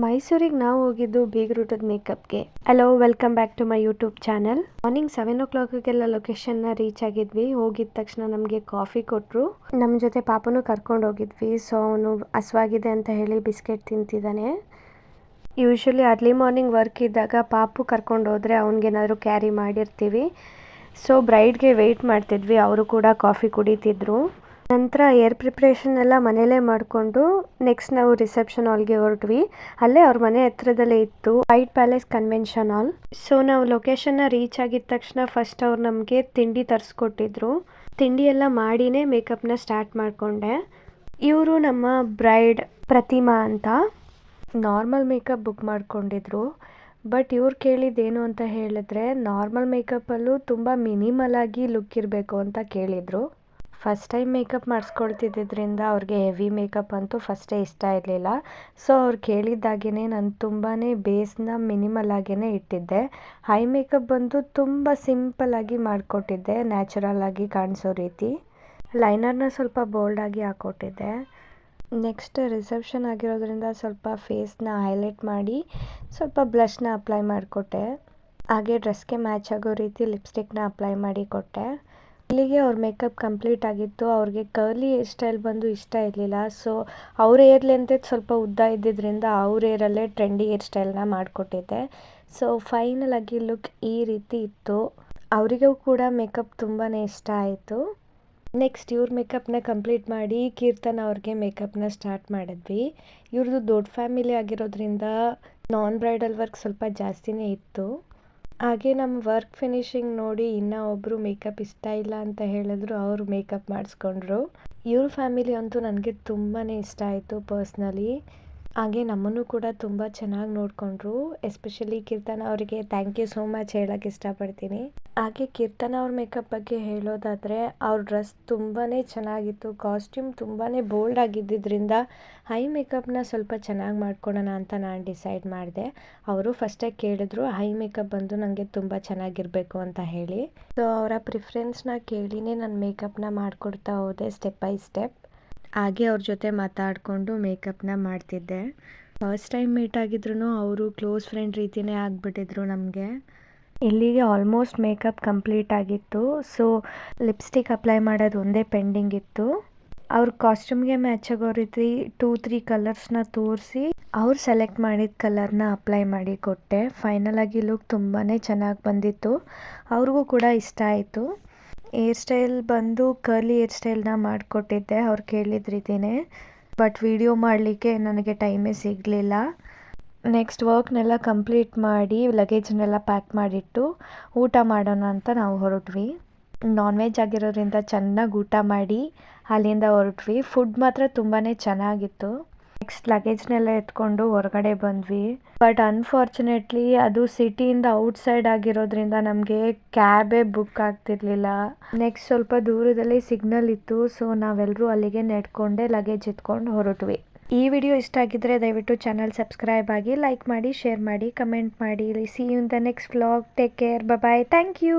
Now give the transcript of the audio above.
ಮೈಸೂರಿಗೆ ನಾವು ಹೋಗಿದ್ದು ಬೀಗ್ರೂಟದ ಮೇಕಪ್ಗೆ. Hello welcome back to my YouTube channel morning seven ಓ ಕ್ಲಾಕ್ಗೆಲ್ಲ ಲೊಕೇಶನ್ನ ರೀಚ್ ಆಗಿದ್ವಿ. ಹೋಗಿದ ತಕ್ಷಣ ನಮಗೆ ಕಾಫಿ ಕೊಟ್ಟರು ನಮ್ಮ ಜೊತೆ ಪಾಪನೂ ಕರ್ಕೊಂಡು ಹೋಗಿದ್ವಿ. ಸೊ ಅವನು ಹಸುವಾಗಿದೆ ಅಂತ ಹೇಳಿ ಬಿಸ್ಕೆಟ್ ತಿಂತಿದ್ದಾನೆ. ಯೂಶ್ವಲಿ ಅರ್ಲಿ ಮಾರ್ನಿಂಗ್ ವರ್ಕ್ ಇದ್ದಾಗ ಪಾಪು ಕರ್ಕೊಂಡು ಹೋದರೆ ಅವ್ನಿಗೇನಾದ್ರು ಕ್ಯಾರಿ ಮಾಡಿರ್ತೀವಿ. ಸೊ ಬ್ರೈಡ್ಗೆ ವೆಯ್ಟ್ ಮಾಡ್ತಿದ್ವಿ. ಅವರು ಕೂಡ ಕಾಫಿ ಕುಡಿತಿದ್ರು. ನಂತರ ಏರ್ ಪ್ರಿಪ್ರೇಷನ್ ಎಲ್ಲ ಮನೇಲೇ ಮಾಡಿಕೊಂಡು ನೆಕ್ಸ್ಟ್ ನಾವು ರಿಸೆಪ್ಷನ್ ಹಾಲ್ಗೆ ಹೊರಟ್ವಿ. ಅಲ್ಲೇ ಅವ್ರ ಮನೆ ಹತ್ರದಲ್ಲೇ ಇತ್ತು White Palace convention hall so ನಾವು ಲೊಕೇಶನ್ನ ರೀಚ್ ಆಗಿದ ತಕ್ಷಣ ಫಸ್ಟ್ ಅವ್ರು ನಮಗೆ ತಿಂಡಿ ತರಿಸ್ಕೊಟ್ಟಿದ್ರು. ತಿಂಡಿ ಎಲ್ಲ ಮಾಡಿನೇ ಮೇಕಪ್ನ ಸ್ಟಾರ್ಟ್ ಮಾಡಿಕೊಂಡೆ. ಇವರು ನಮ್ಮ ಬ್ರೈಡ್ ಪ್ರತಿಮಾ ಅಂತ. ನಾರ್ಮಲ್ ಮೇಕಪ್ ಬುಕ್ ಮಾಡಿಕೊಂಡಿದ್ರು. ಬಟ್ ಇವ್ರು ಕೇಳಿದ್ದೇನು ಅಂತ ಹೇಳಿದ್ರೆ ನಾರ್ಮಲ್ ಮೇಕಪ್ಪಲ್ಲೂ ತುಂಬ ಮಿನಿಮಲ್ ಆಗಿ ಲುಕ್ ಇರಬೇಕು ಅಂತ ಕೇಳಿದರು. ಫಸ್ಟ್ ಟೈಮ್ ಮೇಕಪ್ ಮಾಡಿಸ್ಕೊಳ್ತಿದ್ದರಿಂದ ಅವ್ರಿಗೆ ಹೆವಿ ಮೇಕಪ್ ಅಂತೂ ಫಸ್ಟೇ ಇಷ್ಟ ಇರಲಿಲ್ಲ. ಸೊ ಅವ್ರು ಕೇಳಿದ್ದಾಗೇ ನಾನು ತುಂಬಾ ಬೇಸ್ನ ಮಿನಿಮಲ್ ಆಗೇ ಇಟ್ಟಿದ್ದೆ. ಹೈ ಮೇಕಪ್ ಬಂದು ತುಂಬ ಸಿಂಪಲ್ಲಾಗಿ ಮಾಡಿಕೊಟ್ಟಿದ್ದೆ ನ್ಯಾಚುರಲ್ ಆಗಿ ಕಾಣಿಸೋ ರೀತಿ. ಲೈನರ್ನ ಸ್ವಲ್ಪ ಬೋಲ್ಡಾಗಿ ಹಾಕ್ಕೊಟ್ಟಿದ್ದೆ ನೆಕ್ಸ್ಟ್ ರಿಸೆಪ್ಷನ್ ಆಗಿರೋದ್ರಿಂದ ಸ್ವಲ್ಪ ಫೇಸ್ನ ಹೈಲೈಟ್ ಮಾಡಿ, ಸ್ವಲ್ಪ ಬ್ಲಷ್ನ ಅಪ್ಲೈ ಮಾಡಿಕೊಟ್ಟೆ. ಹಾಗೆ ಡ್ರೆಸ್ಗೆ ಮ್ಯಾಚ್ ಆಗೋ ರೀತಿ ಲಿಪ್ಸ್ಟಿಕ್ನ ಅಪ್ಲೈ ಮಾಡಿ ಕೊಟ್ಟೆ. ಇಲ್ಲಿಗೆ ಅವ್ರ ಮೇಕಪ್ ಕಂಪ್ಲೀಟ್ ಆಗಿತ್ತು. ಅವ್ರಿಗೆ ಕರ್ಲಿ ಹೇರ್ ಸ್ಟೈಲ್ ಬಂದು ಇಷ್ಟ ಇರಲಿಲ್ಲ. ಸೊ ಅವ್ರ ಏರ್ ಲೆಂತ್ ಸ್ವಲ್ಪ ಉದ್ದ ಇದ್ದಿದ್ದರಿಂದ ಅವ್ರ ಏರಲ್ಲೇ ಟ್ರೆಂಡಿ ಹೇರ್ ಸ್ಟೈಲ್ನ ಮಾಡಿಕೊಟ್ಟಿದ್ದೆ. ಸೊ ಫೈನಲ್ ಆಗಿ ಲುಕ್ ಈ ರೀತಿ ಇತ್ತು. ಅವರಿಗೂ ಕೂಡ ಮೇಕಪ್ ತುಂಬಾ ಇಷ್ಟ ಆಯಿತು. ನೆಕ್ಸ್ಟ್ ಇವ್ರ ಮೇಕಪ್ನ ಕಂಪ್ಲೀಟ್ ಮಾಡಿ ಕೀರ್ತನ ಅವ್ರಿಗೆ ಮೇಕಪ್ನ ಸ್ಟಾರ್ಟ್ ಮಾಡಿದ್ವಿ. ಇವ್ರದ್ದು ದೊಡ್ಡ ಫ್ಯಾಮಿಲಿ ಆಗಿರೋದ್ರಿಂದ ನಾನ್ ಬ್ರೈಡಲ್ ವರ್ಕ್ ಸ್ವಲ್ಪ ಜಾಸ್ತಿನೇ ಇತ್ತು. ಹಾಗೆ ನಮ್ಮ ವರ್ಕ್ ಫಿನಿಶಿಂಗ್ ನೋಡಿ ಇನ್ನೂ ಒಬ್ಬರು ಮೇಕಪ್ ಇಷ್ಟ ಇಲ್ಲ ಅಂತ ಹೇಳಿದ್ರು ಅವರು ಮೇಕಪ್ ಮಾಡಿಸ್ಕೊಂಡ್ರು. ಇವ್ರ ಫ್ಯಾಮಿಲಿ ಅಂತೂ ನನಗೆ ತುಂಬಾ ಇಷ್ಟ ಆಯಿತು ಪರ್ಸ್ನಲಿ ಹಾಗೆ ನಮ್ಮನ್ನು ಕೂಡ ತುಂಬ ಚೆನ್ನಾಗಿ ನೋಡಿಕೊಂಡ್ರು. ಎಸ್ಪೆಷಲಿ ಕೀರ್ತನ ಅವರಿಗೆ ಥ್ಯಾಂಕ್ ಯು ಸೋ ಮಚ್ ಹೇಳಕ್ಕೆ ಇಷ್ಟಪಡ್ತೀನಿ. ಹಾಗೆ ಕೀರ್ತನ ಅವ್ರ ಮೇಕಪ್ ಬಗ್ಗೆ ಹೇಳೋದಾದರೆ ಅವ್ರ ಡ್ರೆಸ್ ತುಂಬಾ ಚೆನ್ನಾಗಿತ್ತು. ಕಾಸ್ಟ್ಯೂಮ್ ತುಂಬಾ ಬೋಲ್ಡ್ ಆಗಿದ್ದರಿಂದ ಹೈ ಮೇಕಪ್ನ ಸ್ವಲ್ಪ ಚೆನ್ನಾಗಿ ಮಾಡ್ಕೊಳೋಣ ಅಂತ ನಾನು ಡಿಸೈಡ್ ಮಾಡಿದೆ. ಅವರು ಫಸ್ಟಾಗಿ ಕೇಳಿದ್ರು ಹೈ ಮೇಕಪ್ ಬಂದು ನನಗೆ ತುಂಬ ಚೆನ್ನಾಗಿರಬೇಕು ಅಂತ ಹೇಳಿ. ಸೊ ಅವರ ಪ್ರಿಫ್ರೆನ್ಸ್ನ ಕೇಳಿನೇ ನಾನು ಮೇಕಪ್ನ ಮಾಡಿಕೊಡ್ತಾ ಹೋದೆ ಸ್ಟೆಪ್ ಬೈ ಸ್ಟೆಪ್ ಹಾಗೆ ಅವ್ರ ಜೊತೆ ಮಾತಾಡಿಕೊಂಡು ಮೇಕಪ್ನ ಮಾಡ್ತಿದ್ದೆ. ಫಸ್ಟ್ ಟೈಮ್ ಮೀಟ್ ಆಗಿದ್ರು ಅವರು ಕ್ಲೋಸ್ ಫ್ರೆಂಡ್ ರೀತಿನೇ ಆಗಿಬಿಟ್ಟಿದ್ರು ನಮಗೆ. ಇಲ್ಲಿಗೆ ಆಲ್ಮೋಸ್ಟ್ ಮೇಕಪ್ ಕಂಪ್ಲೀಟ್ ಆಗಿತ್ತು. ಸೊ ಲಿಪ್ಸ್ಟಿಕ್ ಅಪ್ಲೈ ಮಾಡೋದು ಒಂದೇ ಪೆಂಡಿಂಗ್ ಇತ್ತು. ಅವ್ರ ಕಾಸ್ಟ್ಯೂಮ್ಗೆ ಮ್ಯಾಚ್ ಆಗೋ ರೀತಿ ಟೂ ತ್ರೀ ಕಲರ್ಸ್ನ ತೋರಿಸಿ ಅವ್ರು ಸೆಲೆಕ್ಟ್ ಮಾಡಿದ ಕಲರ್ನ ಅಪ್ಲೈ ಮಾಡಿ ಕೊಟ್ಟೆ. ಫೈನಲ್ ಆಗಿ ಲುಕ್ ತುಂಬಾ ಚೆನ್ನಾಗಿ ಬಂದಿತ್ತು. ಅವ್ರಿಗೂ ಕೂಡ ಇಷ್ಟ ಆಯಿತು. ಹೇರ್ ಸ್ಟೈಲ್ ಬಂದು ಕರ್ಲಿ ಹೇರ್ ಸ್ಟೈಲ್ನ ಮಾಡಿಕೊಟ್ಟಿದ್ದೆ, ಅವ್ರು ಕೇಳಿದ ರೀತಿಯೇ ಬಟ್ ವಿಡಿಯೋ ಮಾಡಲಿಕ್ಕೆ ನನಗೆ ಟೈಮೇ ಸಿಗಲಿಲ್ಲ. ನೆಕ್ಸ್ಟ್ ವರ್ಕ್ನೆಲ್ಲ ಕಂಪ್ಲೀಟ್ ಮಾಡಿ ಲಗೇಜ್ನೆಲ್ಲ ಪ್ಯಾಕ್ ಮಾಡಿಟ್ಟು ಊಟ ಮಾಡೋಣ ಅಂತ ನಾವು ಹೊರಟ್ವಿ. ನಾನ್ ವೆಜ್ ಆಗಿರೋದ್ರಿಂದ ಚೆನ್ನಾಗಿ ಊಟ ಮಾಡಿ ಅಲ್ಲಿಂದ ಹೊರಟ್ವಿ. ಫುಡ್ ಮಾತ್ರ ತುಂಬಾ ಚೆನ್ನಾಗಿತ್ತು. ನೆಕ್ಸ್ಟ್ ಲಗೇಜ್ನೆಲ್ಲ ಎತ್ಕೊಂಡು ಹೊರಗಡೆ ಬಂದ್ವಿ. ಬಟ್ ಅನ್ಫಾರ್ಚುನೇಟ್ಲಿ ಅದು ಸಿಟಿಯಿಂದ ಔಟ್ಸೈಡ್ ಆಗಿರೋದ್ರಿಂದ ನಮಗೆ ಕ್ಯಾಬೇ ಬುಕ್ ಆಗ್ತಿರ್ಲಿಲ್ಲ. ನೆಕ್ಸ್ಟ್ ಸ್ವಲ್ಪ ದೂರದಲ್ಲಿ ಸಿಗ್ನಲ್ ಇತ್ತು ಸೊ ನಾವೆಲ್ಲರೂ ಅಲ್ಲಿಗೆ ನೆಡ್ಕೊಂಡೆ ಲಗೇಜ್ ಎತ್ಕೊಂಡು ಹೊರಟ್ವಿ. ಈ ವಿಡಿಯೋ ಇಷ್ಟ ಆಗಿದ್ರೆ ದಯವಿಟ್ಟು ಚಾನಲ್ ಸಬ್ಸ್ಕ್ರೈಬ್ ಆಗಿ ಲೈಕ್ ಮಾಡಿ ಶೇರ್ ಮಾಡಿ ಕಮೆಂಟ್ ಮಾಡಿ. See in the next vlog take care bye thank you